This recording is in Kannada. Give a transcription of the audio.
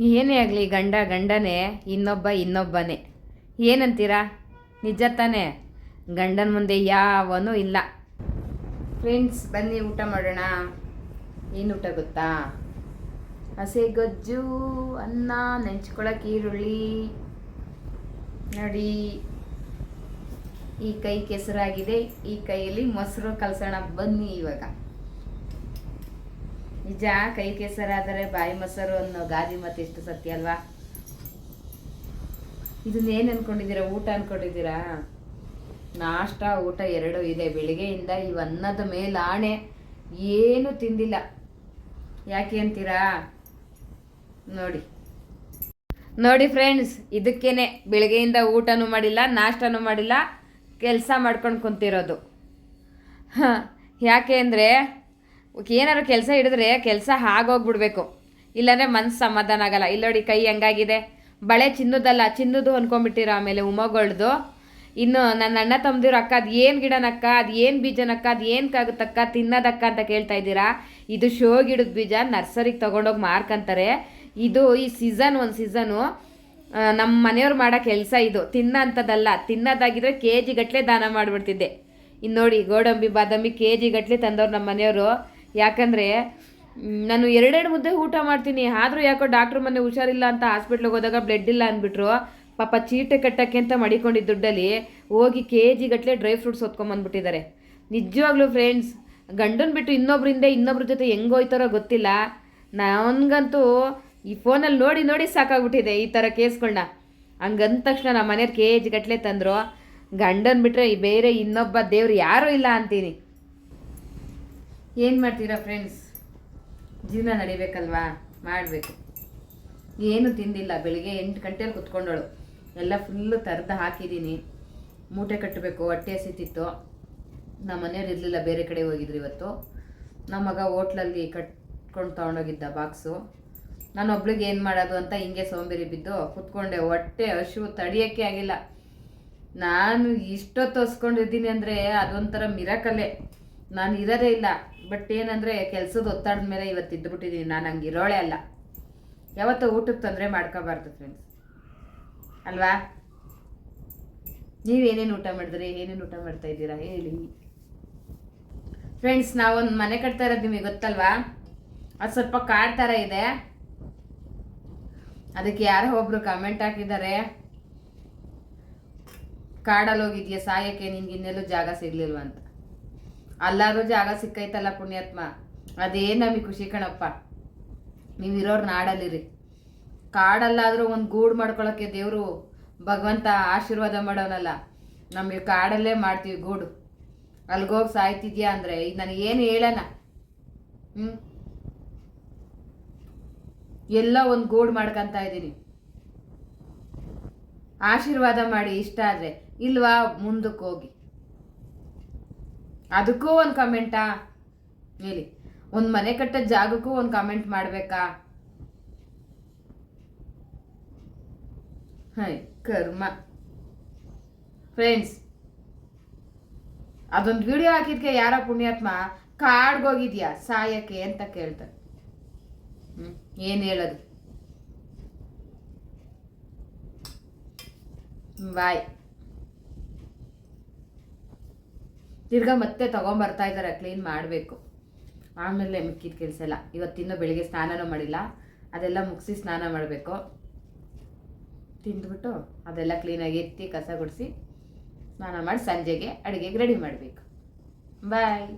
ಏನೇ ಆಗಲಿ ಗಂಡ ಗಂಡನೇ, ಇನ್ನೊಬ್ಬ ಇನ್ನೊಬ್ಬನೇ. ಏನಂತೀರಾ? ನಿಜ ತಾನೇ. ಗಂಡನ ಮುಂದೆ ಯಾವನೂ ಇಲ್ಲ. ಫ್ರೆಂಡ್ಸ್, ಬನ್ನಿ ಊಟ ಮಾಡೋಣ. ಏನು ಊಟ ಗೊತ್ತಾ? ಹಸೆ ಗೊಜ್ಜು, ಅನ್ನ ನೆಂಚ್ಕೊಳಕ್ಕೆ ಈರುಳ್ಳಿ. ನೋಡಿ, ಈ ಕೈ ಕೆಸರಾಗಿದೆ. ಈ ಕೈಯಲ್ಲಿ ಮೊಸರು ಕಲಸೋಣ. ಬನ್ನಿ ಇವಾಗ. ನಿಜ, ಕೈ ಕೆಸರಾದರೆ ಬಾಯಿ ಮೊಸರು ಅನ್ನೋ ಗಾದಿ ಮತ್ತೆ ಎಷ್ಟು ಸತ್ಯ ಅಲ್ವಾ? ಇದನ್ನ ಏನು ಅನ್ಕೊಂಡಿದ್ದೀರಾ? ಊಟ ಅನ್ಕೊಂಡಿದ್ದೀರಾ? ನಾಷ್ಟ, ಊಟ ಎರಡು ಇದೆ. ಬೆಳಿಗ್ಗೆಯಿಂದ ಈ ಅನ್ನದ ಮೇಲೆ ಆಣೆ. ಏನು ತಿಂದಿಲ್ಲ. ಯಾಕೆ ಅಂತೀರಾ? ನೋಡಿ. ನೋಡಿ ಫ್ರೆಂಡ್ಸ್ ಇದಕ್ಕೇನೆ ಬೆಳಗ್ಗೆಯಿಂದ ಊಟನೂ ಮಾಡಿಲ್ಲ, ನಾಷ್ಟನೂ ಮಾಡಿಲ್ಲ, ಕೆಲಸ ಮಾಡ್ಕೊಂಡು ಕುಂತಿರೋದು. ಹಾಂ, ಯಾಕೆ ಅಂದರೆ ಏನಾದ್ರು ಕೆಲಸ ಹಿಡಿದ್ರೆ ಕೆಲಸ ಹಾಗೋಗ್ಬಿಡ್ಬೇಕು. ಇಲ್ಲಾಂದರೆ ಮನ್ಸು ಸಮಾಧಾನ ಆಗಲ್ಲ. ಇಲ್ಲ ನೋಡಿ ಕೈ ಹೆಂಗಾಗಿದೆ? ಬಳೆ ಚಿನ್ನದಲ್ಲ, ಚಿನ್ನದು ಅನ್ಕೊಂಡ್ಬಿಟ್ಟಿರೋ ಆಮೇಲೆ ಉಮಗೊಳ್ದು. ಇನ್ನು ನನ್ನ ಅಣ್ಣ ತಮ್ಮದಿರು ಅಕ್ಕ, ಅದು ಏನು ಗಿಡನಕ್ಕ, ಅದು ಏನು ಬೀಜನಕ್ಕ, ಅದು ಏನು ಕಾಗುತ್ತಕ್ಕ ತಿನ್ನೋದಕ್ಕ ಅಂತ ಕೇಳ್ತಾ ಇದ್ದೀರಾ? ಇದು ಶೋ ಗಿಡದ ಬೀಜ ನರ್ಸರಿಗೆ ತೊಗೊಂಡೋಗಿ ಮಾರ್ಕಂತಾರೆ ಇದು ಈ ಸೀಸನ್ ಒಂದು ಸೀಸನು ನಮ್ಮ ಮನೆಯವ್ರು ಮಾಡೋ ಕೆಲಸ ಇದು. ತಿನ್ನ ಅಂಥದ್ದಲ್ಲ ತಿನ್ನೋದಾಗಿದ್ರೆ ಕೆ ಜಿ ಗಟ್ಟಲೆ ದಾನ ಮಾಡಿಬಿಡ್ತಿದ್ದೆ. ಇನ್ನು ನೋಡಿ ಗೋಡಂಬಿ, ಬಾದಾಮಿ ಕೆ ಜಿ ಗಟ್ಟಲೆ ತಂದವ್ರು ನಮ್ಮ ಮನೆಯವರು. ಯಾಕಂದರೆ ನಾನು ಎರಡೆರಡು ಮುದ್ದೆ ಊಟ ಮಾಡ್ತೀನಿ, ಆದರೂ ಯಾಕೋ ಡಾಕ್ಟ್ರ್ ಮೊನ್ನೆ ಹುಷಾರಿಲ್ಲ ಅಂತ ಹಾಸ್ಪಿಟ್ಲಿಗೆ ಹೋದಾಗ ಬ್ಲಡ್ ಇಲ್ಲ ಅಂದ್ಬಿಟ್ರು. ಪಾಪ ಚೀಟೆ ಕಟ್ಟಕ್ಕೆ ಅಂತ ಮಡಿಕೊಂಡಿದ್ದ ದುಡ್ಡಲ್ಲಿ ಹೋಗಿ ಕೆ ಜಿ ಗಟ್ಟಲೆ ಡ್ರೈ ಫ್ರೂಟ್ಸ್ ಹೊತ್ಕೊಂಬಂದ್ಬಿಟ್ಟಿದ್ದಾರೆ ನಿಜವಾಗ್ಲೂ ಫ್ರೆಂಡ್ಸ್ ಗಂಡನ್ ಬಿಟ್ಟು ಇನ್ನೊಬ್ರಿಂದ ಇನ್ನೊಬ್ರ ಜೊತೆ ಹೆಂಗೋಯ್ತಾರೋ ಗೊತ್ತಿಲ್ಲ. ನನಗಂತೂ ಈ ಫೋನಲ್ಲಿ ನೋಡಿ ನೋಡಿ ಸಾಕಾಗ್ಬಿಟ್ಟಿದೆ ಈ ಥರ ಕೇಸ್ಗಳನ್ನ ಹಂಗಂದ ತಕ್ಷಣ ನಮ್ಮ ಮನೆಯವ್ರು ಕೆ ಜಿ ಗಟ್ಟಲೆ ತಂದರು. ಗಂಡನ್ ಬಿಟ್ಟರೆ ಬೇರೆ ಇನ್ನೊಬ್ಬ ದೇವ್ರು ಯಾರೂ ಇಲ್ಲ ಅಂತೀನಿ. ಏನು ಮಾಡ್ತೀರಾ ಫ್ರೆಂಡ್ಸ್ ಜೀವನ ನಡಿಬೇಕಲ್ವಾ? ಮಾಡಬೇಕು. ಏನು ತಿಂದಿಲ್ಲ. ಬೆಳಿಗ್ಗೆ ಎಂಟು ಗಂಟೆಯಲ್ಲಿ ಕುತ್ಕೊಂಡಳು. ಎಲ್ಲ ಫುಲ್ಲು ತರ್ದು ಹಾಕಿದ್ದೀನಿ ಮೂಟೆ ಕಟ್ಟಬೇಕು ಹೊಟ್ಟೆ ಹಸಿತಿತ್ತು. ನಮ್ಮ ಮನೆಯವ್ರು ಇರಲಿಲ್ಲ, ಬೇರೆ ಕಡೆ ಹೋಗಿದ್ರು ಇವತ್ತು. ನಮ್ಮ ಮಗ ಹೋಟ್ಲಲ್ಲಿ ಕಟ್ಕೊಂಡು ತೊಗೊಂಡೋಗಿದ್ದ ಬಾಕ್ಸು ನಾನು ಒಬ್ಳಿಗೆ ಏನು ಮಾಡೋದು ಅಂತ ಹಿಂಗೆ ಸೋಂಬೇರಿ ಬಿದ್ದು ಕುತ್ಕೊಂಡೆ. ಹೊಟ್ಟೆ ಹಶು ತಡಿಯೋಕ್ಕೆ ಆಗಿಲ್ಲ. ನಾನು ಇಷ್ಟೊತ್ತು ಹೊಸ್ಕೊಂಡಿದ್ದೀನಿ ಅಂದರೆ ಅದೊಂಥರ ಮಿರಕಲ್ಲೇ ನಾನು ಇರೋದೇ ಇಲ್ಲ. ಬಟ್ ಏನಂದರೆ ಕೆಲಸದ ಒತ್ತಡದ ಮೇಲೆ ಇವತ್ತು ಇದ್ದುಬಿಟ್ಟಿದ್ದೀನಿ ನಾನು ಹಂಗೆ ಇರೋಳೆ ಅಲ್ಲ. ಯಾವತ್ತೂ ಊಟಕ್ಕೆ ತೊಂದರೆ ಮಾಡ್ಕೋಬಾರ್ದು ಫ್ರೆಂಡ್ಸ್ ಅಲ್ವಾ? ನೀವೇನೇನು ಊಟ ಮಾಡಿದ್ರಿ? ಏನೇನು ಊಟ ಮಾಡ್ತಾ ಇದ್ದೀರಾ? ಹೇಳಿ. ಫ್ರೆಂಡ್ಸ್ ನಾವೊಂದು ಮನೆ ಕಟ್ತಾ ಇರೋದು ನಿಮಗೆ ಗೊತ್ತಲ್ವಾ? ಅದು ಸ್ವಲ್ಪ ಕಾಡ್ ಥರ ಇದೆ. ಅದಕ್ಕೆ ಯಾರೋ ಒಬ್ರು ಕಮೆಂಟ್ ಹಾಕಿದ್ದಾರೆ. ಕಾಡಲ್ಲಿ ಹೋಗಿದ್ಯಾ? ಸಾಯಕ್ಕೆ ನಿನ್ಗೆ ಇನ್ನೆಲ್ಲೂ ಜಾಗ ಸಿಗ್ಲಿಲ್ವಾ ಅಂತ. ಅಲ್ಲಾದ್ರೂ ಜಾಗ ಸಿಕ್ಕೈತಲ್ಲ ಪುಣ್ಯಾತ್ಮ. ಅದೇ ನಮಗೆ ಖುಷಿ ಕಣಪ್ಪ. ನೀವಿರೋರು ನಾಡಲ್ಲಿರಿ. ಕಾಡಲ್ಲಾದರೂ ಒಂದು ಗೂಡು ಮಾಡ್ಕೊಳ್ಳೋಕ್ಕೆ ದೇವರು ಭಗವಂತ ಆಶೀರ್ವಾದ ಮಾಡೋನಲ್ಲ. ನಮಗೆ ಕಾಡಲ್ಲೇ ಮಾಡ್ತೀವಿ ಗೂಡು. ಅಲ್ಗೋಗಿ ಸಾಯ್ತಿದ್ಯಾ ಅಂದರೆ, ಈಗ ನನಗೇನು ಹೇಳೋಣ? ಹ್ಞೂ ಎಲ್ಲ ಒಂದು ಗೂಡು ಮಾಡ್ಕೊಂತ ಇದ್ದೀನಿ. ಆಶೀರ್ವಾದ ಮಾಡಿ ಇಷ್ಟ ಆದರೆ, ಇಲ್ವಾ ಮುಂದಕ್ಕೆ ಹೋಗಿ ಅದಕ್ಕೂ ಒಂದು ಕಮೆಂಟಾ? ಹೇಳಿ. ಒಂದು ಮನೆ ಕಟ್ಟ ಜಾಗಕ್ಕೂ ಒಂದು ಕಮೆಂಟ್ ಮಾಡಬೇಕಾ? ಹೈ, ಕರ್ಮ. ಫ್ರೆಂಡ್ಸ್ ಅದೊಂದು ವಿಡಿಯೋ ಹಾಕಿದ್ಕೆ ಯಾರ ಪುಣ್ಯಾತ್ಮ? ಕಾಡ್ಗೋಗಿದ್ಯಾ ಸಾಯಕ್ಕೆ ಅಂತ ಕೇಳ್ತಾರೆ ಹ್ಞೂ ಏನು ಹೇಳೋದು? ಬಾಯ್. ತಿರ್ಗಾ ಮತ್ತೆ ತೊಗೊಂಬರ್ತಾ ಇದ್ದಾರೆ ಕ್ಲೀನ್ ಮಾಡಬೇಕು. ಆಮೇಲೆ ಮಿಕ್ಕಿದ ಕೆಲಸ ಎಲ್ಲ. ಇವತ್ತಿನ್ನೂ ಬೆಳಿಗ್ಗೆ ಸ್ನಾನನೂ ಮಾಡಿಲ್ಲ. ಅದೆಲ್ಲ ಮುಗಿಸಿ ಸ್ನಾನ ಮಾಡಬೇಕು. ತಿಂದ್ಬಿಟ್ಟು ಅದೆಲ್ಲ ಕ್ಲೀನಾಗಿ ಎತ್ತಿ ಕಸ ಗುಡಿಸಿ ಸ್ನಾನ ಮಾಡಿ ಸಂಜೆಗೆ ಅಡುಗೆಗೆ ರೆಡಿ ಮಾಡಬೇಕು. ಬಾಯ್